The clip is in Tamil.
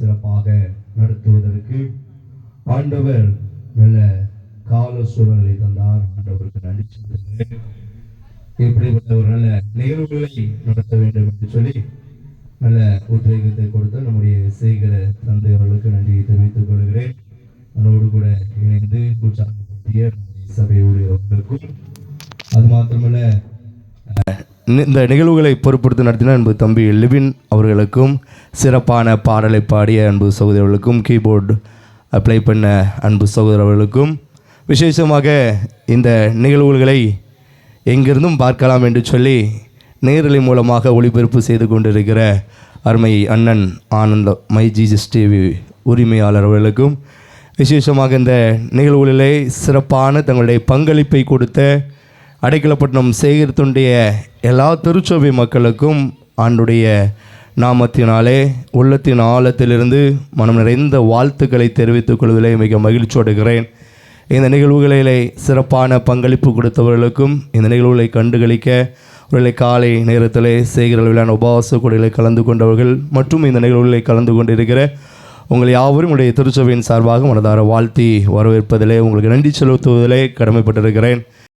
சிறப்பாக நடத்துவதற்கு ஆண்டவர் நல்ல கால சூழலை தந்தார். ஆண்டவருக்கு நன்றி சொல்லுகிறேன். இப்படிப்பட்ட ஒரு நல்ல நிகழ்வுகளை நடத்த வேண்டும் என்று சொல்லி நல்ல உத்வேகத்தை கொடுத்த நம்முடைய சேகர தந்தை அவர்களுக்கு நன்றியை தெரிவித்துக் கொள்கிறேன். அதோடு கூட இணைந்து உற்சாகப்படுத்திய நம்முடைய சபை ஊழியர்களுக்கும் அது மாத்திரமல்ல இந்த நிகழ்வுகளை பொறுப்படுத்தி நடத்தின அன்பு தம்பி லிவின் அவர்களுக்கும் சிறப்பான பாடலை பாடிய அன்பு சகோதரர்களுக்கும் கீபோர்டு அப்ளை பண்ண அன்பு சகோதரர்களுக்கும் விசேஷமாக இந்த நிகழ்வுகளை எங்கிருந்தும் பார்க்கலாம் என்று சொல்லி நேரலை மூலமாக ஒளிபரப்பு செய்து கொண்டிருக்கிற அருமை அண்ணன் ஆனந்த மை ஜிஜிஸ் டிவி உரிமையாளர் அவர்களுக்கும் விசேஷமாக இந்த நிகழ்வுகளிலே சிறப்பான தங்களுடைய பங்களிப்பை கொடுத்த அடைக்கலப்பட்டினம் சேகரித்துடைய எல்லா திருச்சபை மக்களுக்கும் ஆண்டுடைய நாமத்தினாலே உள்ளத்தின் ஆழத்திலிருந்து மனம் நிறைந்த வாழ்த்துக்களை தெரிவித்துக் கொள்வதிலே மிக மகிழ்ச்சி அடைகிறேன். இந்த நிகழ்வுகளிலே சிறப்பான பங்களிப்பு கொடுத்தவர்களுக்கும் இந்த நிகழ்வுகளை கண்டுகளிக்க ஒருவேளை காலை நேரத்திலே சேகர அளவிலான உபவாச கொடைகளை கலந்து கொண்டவர்கள் மற்றும் இந்த நிகழ்வுகளை கலந்து கொண்டிருக்கிற உங்களை யாவரும் உடைய திருச்சபையின் சார்பாக மனதார வாழ்த்தி வரவேற்பதிலே உங்களுக்கு நன்றி செலுத்துவதிலே கடமைப்பட்டிருக்கிறேன்.